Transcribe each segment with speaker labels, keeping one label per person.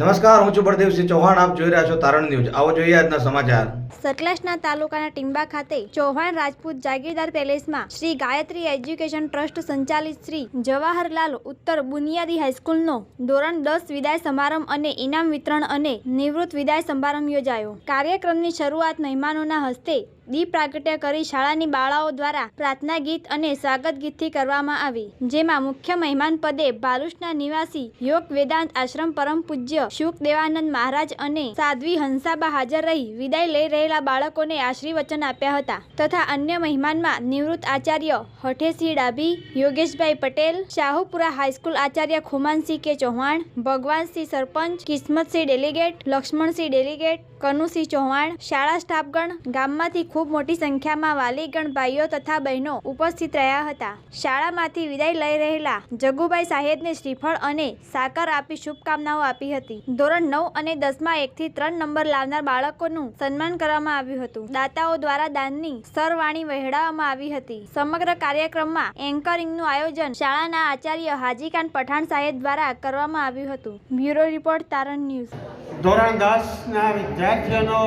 Speaker 1: નમસ્કાર, હું છું પ્રદીપસિંહ ચૌહાણ, આપ જોઈ રહ્યા છો તારણ ન્યૂઝ. આવો જોઈએ આજના સમાચાર.
Speaker 2: સતલાસના તાલુકાના ટીંબા ખાતે ચૌહાણ રાજપૂત જાગીરદાર પેલેસમાં શ્રી ગાયત્રી એજ્યુકેશન ટ્રસ્ટ સંચાલિત શ્રી જવાહરલાલ ઉત્તર બુનિયાદી હાઈસ્કૂલનો ધોરણ દસ વિદાય સમારંભ અને ઇનામ વિતરણ અને નિવૃત્ત વિદાય સમારંભ યોજાયો. કાર્યક્રમની શરૂઆત મહેમાનોના હસ્તે દીપ પ્રાગટ્ય કરી શાળાની બાળાઓ દ્વારા પ્રાર્થના ગીત અને સ્વાગત ગીતથી કરવામાં આવી, જેમાં મુખ્ય મહેમાન પદે બાલુશના નિવાસી યોગ વેદાંત આશ્રમ પરમ પૂજ્ય શુક દેવાનંદ મહારાજ અને સાધ્વી હંસાબા હાજર રહી વિદાય લઈ રહેલા બાળકોને આશીર્વચન આપ્યા હતા. તથા અન્ય મહેમાનમાં નિવૃત્ત આચાર્ય Hathesinh Dabhi, Yogeshbhai Patel, Shahupura high school Acharya Khumansinh K Chauhan, Bhagwansinh sarpanch, Kismatsinh delegate, Laxmansinh delegate, Kanusinh Chauhan, શાળા સ્ટાફગણ, ગામમાંથી ખૂબ મોટી સંખ્યામાં વાલીગણ ભાઈઓ તથા બહેનો ઉપસ્થિત રહ્યા હતા. શાળામાંથી વિદાય લઈ રહેલા જગુભાઈ સાહેબને શ્રીફળ અને સાકર આપી શુભકામનાઓ આપી હતી. ધોરણ નવ અને દસમાં એકથી ત્રણ નંબર લાવનાર બાળકોનું સન્માન કરવામાં આવ્યું હતું. દાતાઓ દ્વારા દાનની સરવાણી વહેડાવવામાં આવી હતી. સમગ્ર કાર્યક્રમમાં એન્કરિંગનું આયોજન શાળાના આચાર્ય હાજીખાન પઠાણ સાહેબ દ્વારા કરવામાં આવ્યું હતું. Bureau report Taran news.
Speaker 3: ધોરણ દસના વિદ્યાર્થીઓનો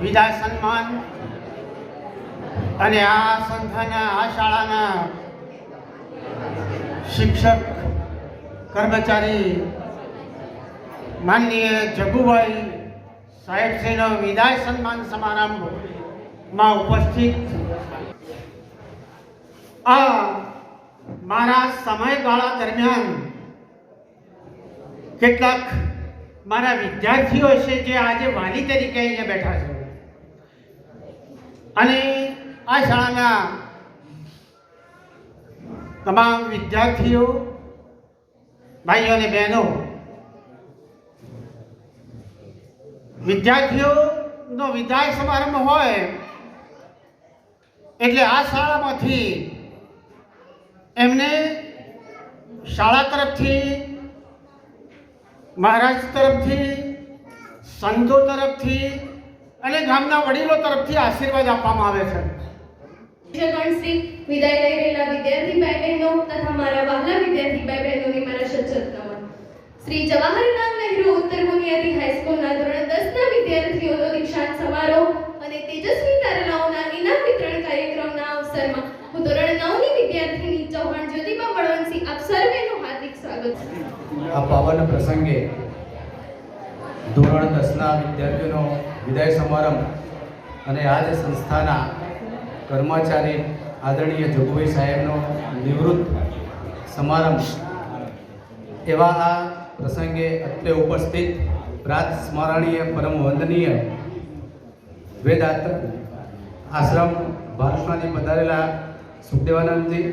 Speaker 3: વિદાય સન્માન અને આ સંસ્થાના આ શાળાના શિક્ષક, કર્મચારી માનનીય જગુભાઈ સાહેબશ્રીનો વિદાય સન્માન સમારંભમાં ઉપસ્થિત. આ મારા સમયગાળા દરમિયાન કેટલાક મારા વિદ્યાર્થીઓ છે જે આજે વાલી તરીકે અહીંયા બેઠા છે. અને આ શાળાના તમામ વિદ્યાર્થીઓ, ભાઈઓ અને બહેનો, વિદ્યાર્થીઓનો વિદાય સમારંભ હોય એટલે આ શાળામાંથી એમને શાળા તરફથી, મહારાજ તરફથી, સંતો તરફથી અને ગામના વડીલો તરફથી આશીર્વાદ આપવામાં આવે છે.
Speaker 4: શિક્ષકગણશ્રી વિદાય લઈ રહેલા વિદ્યાર્થી ભાઈ બહેનો તથા મારા વહાલા વિદ્યાર્થી ભાઈ બહેનોને મારા સચોટ નમન શ્રી જવાહરલાલ નહેરુ ઉત્તર બુનિયાદી હાઈસ્કૂલના ધોરણ દસના વિદ્યાર્થીઓનો દીક્ષાંત સમારોહ અને તેજસ્વી તારલાઓના ઇનામ વિતરણ કાર્યક્રમના અવસરમાં હું ધોરણ નવની વિદ્યાર્થીની ચૌહાણ જ્યોતિબા બળવંતસિંહ આપ સર્વેનું હાર્દિક સ્વાગત છું.
Speaker 5: આ પાવન પ્રસંગે ધોરણ દસના વિદ્યાર્થીઓનો વિદાય સમારંભ અને આ જ સંસ્થાના કર્મચારી આદરણીય જગુભાઈ સાહેબનો નિવૃત્ત સમારંભ. એવા આ પ્રસંગે અત્રે ઉપસ્થિત પ્રાત સ્મરણીય, પરમ વંદનીય વેદાંત આશ્રમ ભારતમાંથી પધારેલા સુખદેવાનંદજી